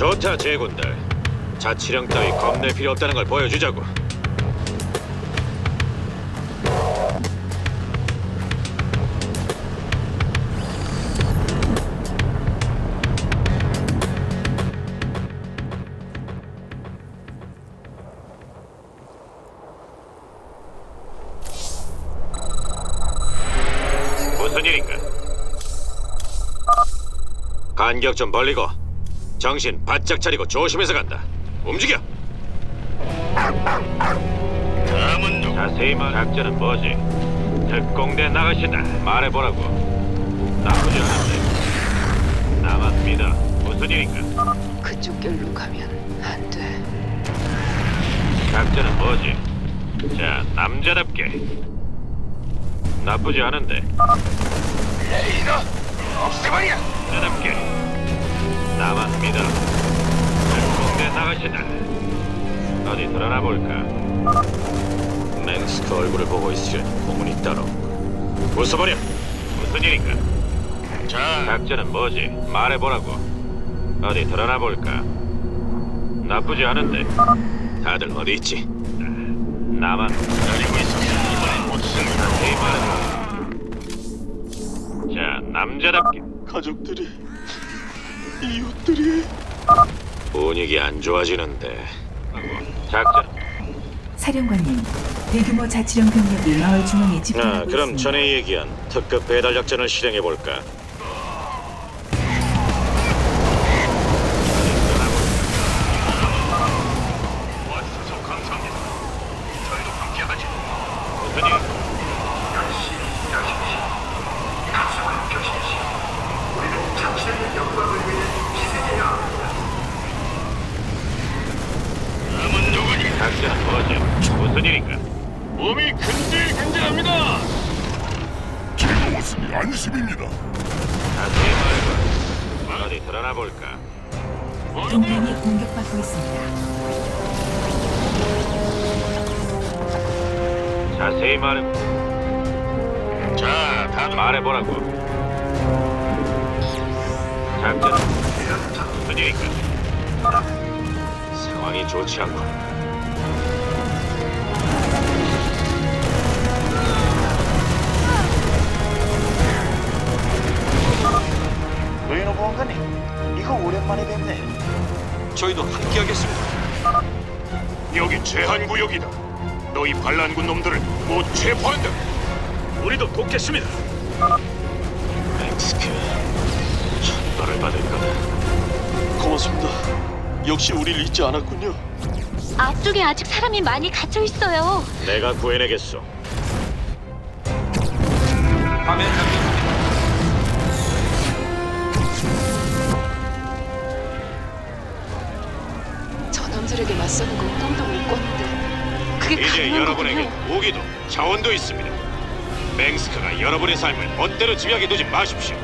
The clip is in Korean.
좋다 제군들. 자치령 따위 겁낼 필요 없다는 걸 보여주자고. 무슨 일인가? 간격 좀 벌리고 정신 바짝 차리고 조심해서 간다. 움직여. 다음은 누구? 자세히 말. 작전은 뭐지? 특공대 나가신다. 말해보라고. 나쁘지 않은데. 나만 믿어. 무슨 일인가? 그쪽 길로 가면 안 돼. 작전은 뭐지? 자, 남자답게. 나쁘지 않은데. 레이너 없애버려. 나가신다. 어디 드러나 볼까? 맹스크 얼굴을 보고 있으려니 고문이 따로. 웃어버려. 무슨 일인가? 자, 작전은 뭐지? 말해보라고. 어디 드러나 볼까? 나쁘지 않은데. 다들 어디 있지? 나만 기다리고 있었어. 이번엔 못 승이다. 이 말은. 자, 남자답게. 가족들이 이웃들이 분위기 안 좋아지는데. 작전. 사령관님, 대규모 자치령 병력이 마을 중앙에 집결하고 아, 그럼 있습니다. 전에 얘기한 특급 배달 작전을 실행해 볼까? 와주셔서 감사합니다. 저희도 함께하지. 일? 다음은 작전은 뭐지? 무슨 일인가? 몸이 근질근질합니다. 즐거웠으니 안심입니다. 자세히 말해봐. 어디 드러나 볼까? 동맹이 공격받고 있습니다. 자세히 말해. 자, 다들 말해보라고. 작전. 무슨 일인가? 상황이 좋지 않군. 이거 오랜만에 뵙네. 저희도 함께하겠습니다. 여기 제한 구역이다. 너희 반란군 놈들을 못 체포한다. 우리도 돕겠습니다. 맹스크. 천벌을 받을 거다. 고맙습니다. 역시 우리를 잊지 않았군요. 앞쪽에 아직 사람이 많이 갇혀 있어요. 내가 구해내겠소. 저놈들에게 맞서는 건 꿈도 못 꿨는데 그게 이제 가능한 여러분에게 거군요. 무기도 자원도 있습니다. 맹스크가 여러분의 삶을 멋대로 지배하게 두지 마십시오.